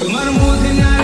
তোমার মুখ না